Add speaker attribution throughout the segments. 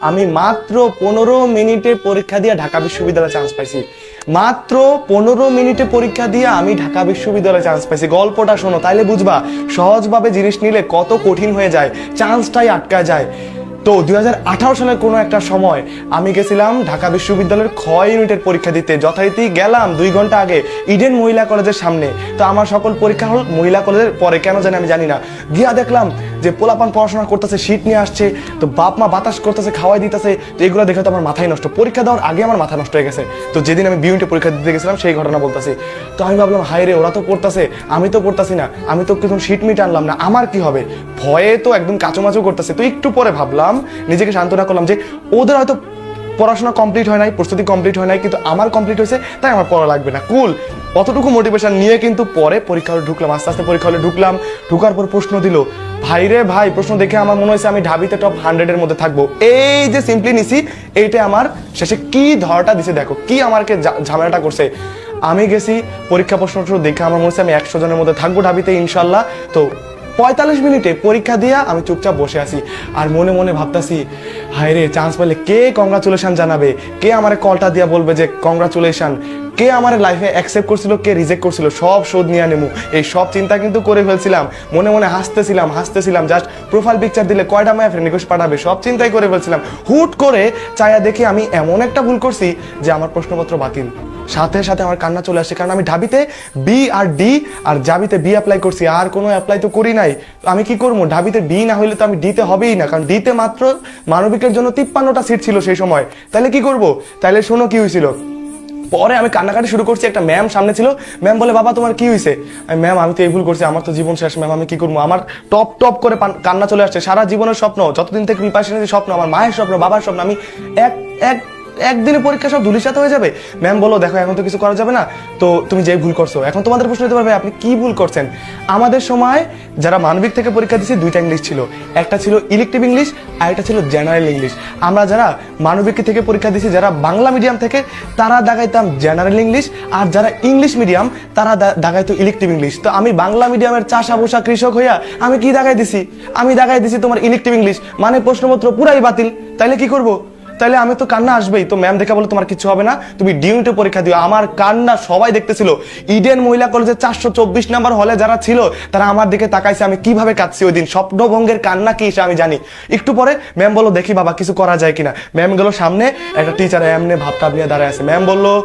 Speaker 1: আমি মাত্র পনেরো মিনিটে পরীক্ষা দিয়ে ঢাকা বিশ্ববিদ্যালয়ে চান্স পাইছি। মাত্র পনেরো মিনিটে পরীক্ষা দিয়ে আমি ঢাকা বিশ্ববিদ্যালয়ে চান্স পাইছি। গল্পটা শোনো, তাইলে বুঝবা, সহজভাবে জিনিস নিলে কত কঠিন হয়ে যায় চান্সটাই আটকা যায়। তো দুই হাজার আঠারো সালের কোনো একটা সময় আমি গেছিলাম ঢাকা বিশ্ববিদ্যালয়ের খ ইউনিটের পরীক্ষা দিতে। যথারীতি গেলাম দুই ঘণ্টা আগে ইডেন মহিলা কলেজের সামনে। তো আমার সকল পরীক্ষা হল মহিলা কলেজের পরে, কেন জানি আমি জানি না। গিয়া দেখলাম যে পোলাপান পড়াশোনা করতেছে, শীত নিয়ে আসছে, তো বাপ মা বাতাস করতেছে, খাওয়াই দিতেছে, তো এগুলো দেখে তো আমার মাথায় নষ্ট। পরীক্ষা দেওয়ার আগে আমার মাথা নষ্ট হয়ে গেছে। তো যেদিন আমি বিউনিটে পরীক্ষা দিতে গেছিলাম, সেই ঘটনা বলতেছি। তো আমি ভাবলাম হাই রে, ওরা তো পড়তেছে, আমি তো পড়তাছি না, আমি তো কিছু শীত মিট আনলাম না, আমার কি হবে? ভয়ে তো একদম কাঁচো মাছও করতেছে। তো একটু পরে ভাবলাম, নিজেকে সান্ত্বনা করলাম যে, ওদের হয়তো পড়াশোনা কমপ্লিট হয় নাই, প্রস্তুতি কমপ্লিট হয় নাই, কিন্তু আমার কমপ্লিট হয়েছে, তাই আমার পড়া লাগবে না। কুল অতটুকু মোটিভেশন নিয়ে কিন্তু পরে পরীক্ষা হলে ঢুকলাম, আস্তে আস্তে পরীক্ষা হলে ঢুকলাম। ঢুকার পর প্রশ্ন দিল, ভাই রে ভাই, প্রশ্ন দেখে আমার মনে হয়েছে আমি ঢাবিতে টপ হান্ড্রেডের মধ্যে থাকব। এই যে সিম্পলি নিছি এইটা আমার শেষে কি ধরটা দিছে দেখো, কি আমাকে ঝামেলাটা করছে। আমি গেছি, পরীক্ষা প্রশ্ন দেখে আমার মনে হচ্ছে আমি একশো জনের মধ্যে থাকব ঢাবিতে, ইনশাল্লাহ। তো পঁয়তাল্লিশ মিনিটে পরীক্ষা দিয়া আমি চুপচাপ বসে আছি। আর মনে মনে ভাবতাছি, হায় রে চান্স পেলে কে কংগ্রাচুলেশন জানাবে? কে আমার কলটা দিয়া বলবে যে কংগ্রাচুলেশন কে আমার লাইফে অ্যাকসেপ্ট করছিল, কে রিজেক্ট করছিল? সব শোধ নিয়ে নেমু। এই সব চিন্তা কিন্তু করে ফেলছিলাম। মনে মনে হাসতেছিলাম হাসতেছিলাম। জাস্ট প্রোফাইল পিকচার দিলে কয়টা মায়া ফ্রেন্ড রিকোয়েস্ট পাঠাবে? সব চিন্তাই করে ফেলছিলাম। হুট করে চায়া দেখে আমি এমন একটা ভুল করছি যে আমার প্রশ্নপত্র বাতিল। সাথে সাথে আমার কান্না চলে আসছে কারণ আমি ঢাবিতে বি আর ডি আর জাবিতে বি অ্যাপ্লাই করছি, আর কোনো অ্যাপ্লাই তো করি নাই। আমি কি করব? ঢাবিতে বি না হইলে তো আমি ডিতে হবেই না। কারণ ডিতে মাত্র মানবিকের জন্য তিপ্পান্নটা সিট ছিল সেই সময়। তাহলে কি করব? তাহলে শোনো কি হয়েছিল পরে আমি কান্নাকাটি শুরু করছি, একটা ম্যাম সামনে ছিল। ম্যাম বলে, বাবা, তোমার কি হয়েছে আমি ম্যাম আমি তো এই ভুল করছি। আমার তো জীবন শেষ ম্যাম আমি কি করব? আমার টপ টপ করে কান্না চলে আসছে। সারা জীবনের স্বপ্ন, যতদিন থেকে প্রিপারেশন স্বপ্ন, আমার মায়ের স্বপ্ন, বাবার স্বপ্ন, আমি এক এক একদিনে পরীক্ষা সব ধুলির সাথে হয়ে যাবে? ম্যাম বলো, দেখো, এখন তো কিছু করা যাবে না। তো তুমি যে ভুল করছ, এখন তোমাদের প্রশ্ন হতে পারবে, আপনি কি ভুল করছেন? আমাদের সময় যারা মানবিক থেকে পরীক্ষা দিয়েছে, দুইটা ইংলিশ ছিল। একটা ছিল ইলেকটিভ ইংলিশ আর একটা ছিল জেনারেল ইংলিশ আমরা যারা মানবিক থেকে পরীক্ষা দিয়েছি, যারা বাংলা মিডিয়াম থেকে, তারা দাগাইতাম জেনারেল ইংলিশ আর যারা ইংলিশ মিডিয়াম তারা দাগাইতো ইলেকটিভ ইংলিশ তো আমি বাংলা মিডিয়ামের চাষা বসা কৃষক হইয়া, আমি কি দাগাই দিছি? আমি দাগাই দিছি তোমার ইলেকটিভ ইংলিশ মানে প্রশ্নপত্র পুরাই বাতিল। তাইলে কি করব? তাইলে আমি তো কান্না আসবেই। তো ম্যাম দেখা বলে তোমার কিছু হবে না। তুমি ডিউনিটে পরীক্ষা দিও। আমার কান্না সবাই দেখতেছিল। ইডেন মহিলা কলেজে চারশো চব্বিশ নাম্বার হলে যারা ছিল, তারা আমার দিকে তাকাইছে। আমি কীভাবে কাঁদছি ওই দিন? স্বপ্নভঙ্গের কান্না কি সে আমি জানি। একটু পরে ম্যাম বলল, দেখি বাবা, কিছু করা যায় কিনা? ম্যাম গেল সামনে। একটা টিচার এমনি ভাবটাব নিয়ে দাঁড়ায় আছে। ম্যাম বলল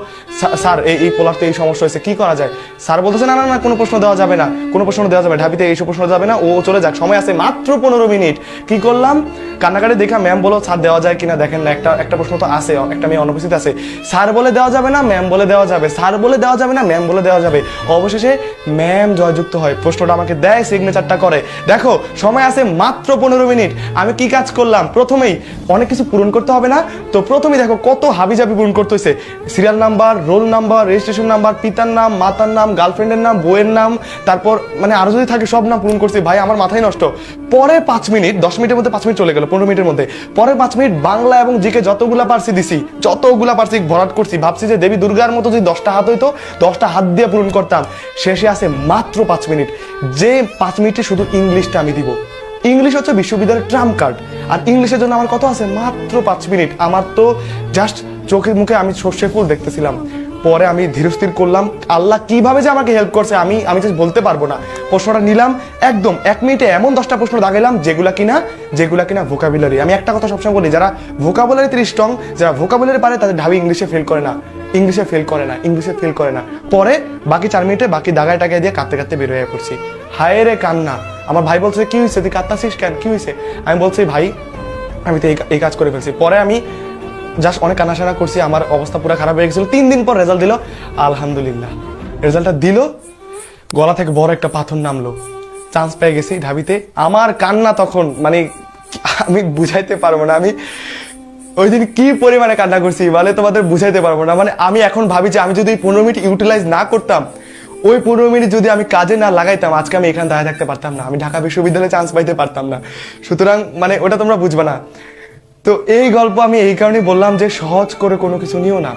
Speaker 1: "স্যার- এই এই পোলার তো এই সমস্যা হয়েছে। কি করা যায়? স্যার বলতেছে, না না না, কোনো প্রশ্ন দেওয়া যাবে না। কোনো প্রশ্ন দেওয়া যাবে ঢাবিতে এইসব প্রশ্ন যাবে না। ও চলে যাক। সময় আছে মাত্র পনেরো মিনিট। কি করলাম? কান্নাকাটি দেখা ম্যাম বলো স্যার, দেওয়া যায় কিনা? দেখেন না একটা একটা প্রশ্ন তো আছে, একটা মেয়ে অনুপস্থিত আছে। স্যার বলে দেওয়া যাবে না ম্যাম বলে দেওয়া যাবে। স্যার বলে দেওয়া যাবে না ম্যাম বলে দেওয়া যাবে। অবশেষে ম্যাম জয়যুক্ত হয়। প্রশ্নটা আমাকে দেয় সিগনেচারটা করে। দেখো, সময় আছে মাত্র পনেরো মিনিট। আমি কি কাজ করলাম? প্রথমেই অনেক কিছু পূরণ করতে হবে না। তো প্রথমেই দেখো কত হাবিজাবি পূরণ করতে হয়েছে। Serial number roll number registration number পিতার নাম, মাতার নাম গার্লফ্রেন্ডের নাম বইয়ের নাম, তারপর মানে আরও যদি থাকে সব নাম পূরণ করছি। ভাই, আমার মাথায় নষ্ট। পরে পাঁচ মিনিট, দশ মিনিটের মধ্যে পাঁচ মিনিট চলে গেল, পনেরো মিনিটের মধ্যে। পরে পাঁচ মিনিট বাংলা এবং জিকে যতগুলা পারছি দিছি, যতগুলা পারছি ভরাট করছি, ভাবছি যে দেবী দুর্গার মতো যদি দশটা হাত হইতো, দশটা হাত দিয়ে পূরণ করতাম। শেষে আছে মাত্র পাঁচ মিনিট। যে পাঁচ মিনিটে শুধু ইংলিশটা আমি দিব। ইংলিশ হচ্ছে বিশ্ববিদ্যালয়ের ট্রাম কার্ড। আর ইংলিশের জন্য আমার কত আছে? মাত্র পাঁচ মিনিট। আমার তো জাস্ট চোখের মুখে আমি সর্ষে ফুল দেখতেছিলাম। পরে আমি ধীরস্থির করলাম। আল্লাহ কীভাবে যে আমাকে হেল্প করছে আমি আমি জাস্ট বলতে পারব না। প্রশ্নটা নিলাম, একদম এক মিনিটে এমন দশটা প্রশ্ন দাগাইলাম, যেগুলা কিনা যেগুলা কিনা ভোকাবুলারি আমি একটা কথা সবসময় বলি, যারা ভোকাবুলারিতে স্ট্রং যারা ভোকাবুলারি পারে, তাদের ঢাবি ইংলিশে ফেল করে না। ইংলিশে ফেল করে না, ইংলিশে ফেল করে না। পরে বাকি চার মিনিটে বাকি দাগায় টাগায় দিয়ে কাঁদতে কাঁদতে বের হয়ে পড়ছি। হায় রে কান্না। আমার ভাই বলছে, কি হয়েছে তুই কাঁদতাছিস কেন? কি হয়েছে আমি বলছি, ভাই, আমি তো এই এই কাজ করে ফেলছি। পরে আমি জাস্ট অনেক কান্নাসানা করছি, আমার অবস্থা পুরো খারাপ হয়ে গেছিল। তিন দিন পর রেজাল্ট দিল, আলহামদুলিল্লাহ। রেজাল্টটা দিল, গলা থেকে বড় একটা পাথর নামলো। চান্স পেয়ে গেছি ঢাবিতে। আমার কান্না তখন মানে আমি বুঝাইতে পারব না। আমি ওই দিন কি পরিমাণে কান্না করছি বলে তোমাদের বুঝাইতে পারব না। মানে আমি এখন ভাবি যে আমি যদি পনেরো মিনিট ইউটিলাইজ না করতাম, ওই পনেরো মিনিট যদি আমি কাজে না লাগাইতাম, আজকে আমি এখানে দাঁড়িয়ে থাকতে পারতাম না। আমি ঢাকা বিশ্ববিদ্যালয়ে চান্স পাইতে পারতাম না। সুতরাং মানে ওটা তোমরা বুঝবে না। তো এই গল্প আমি এই কারণেই বললাম যে সহজ করে কোনো কিছু নিও না।